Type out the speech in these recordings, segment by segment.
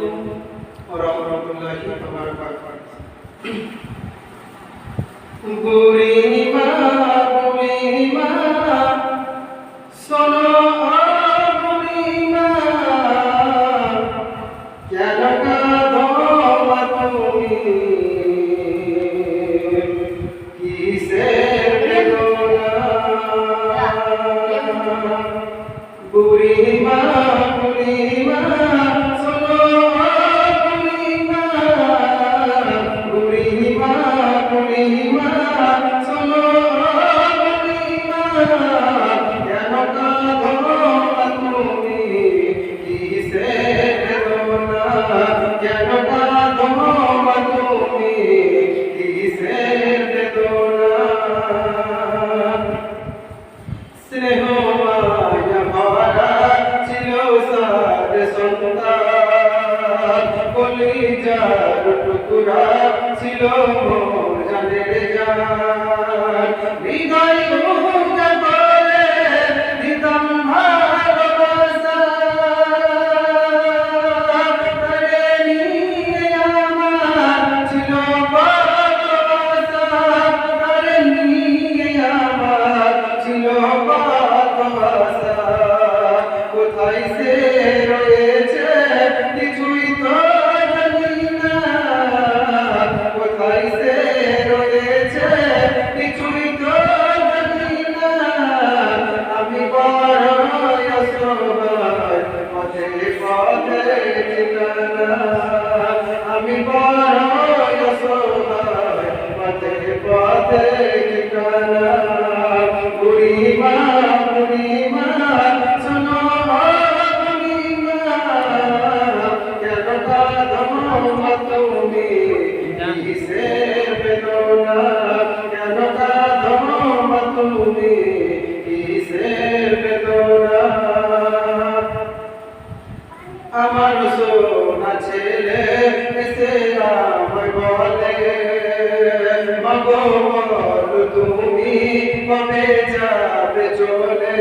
আলাইকুম রহমতুল্লাহি ওয়াবারাকাতুহু গুরিমা গুরিমা সোনা Purima, Purima, স্নেহ মায়া ভরা ছিল সার সন্তান কলিজার টুকুরা ছিল মোর জানের জান। ڏين ڪنا ڀري আমার সোনা ছেলে এসে আমায় বলে মাগো বল তুমি কবে যাবে চলে?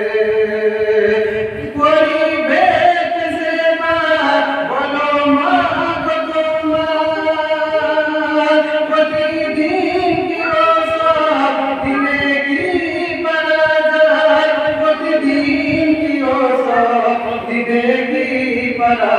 para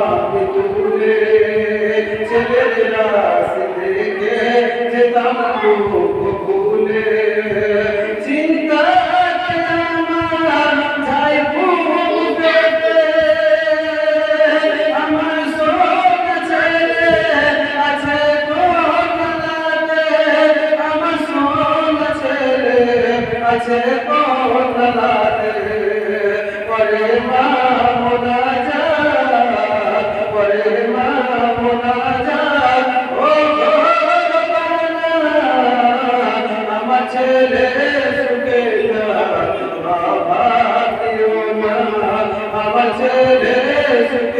কাছে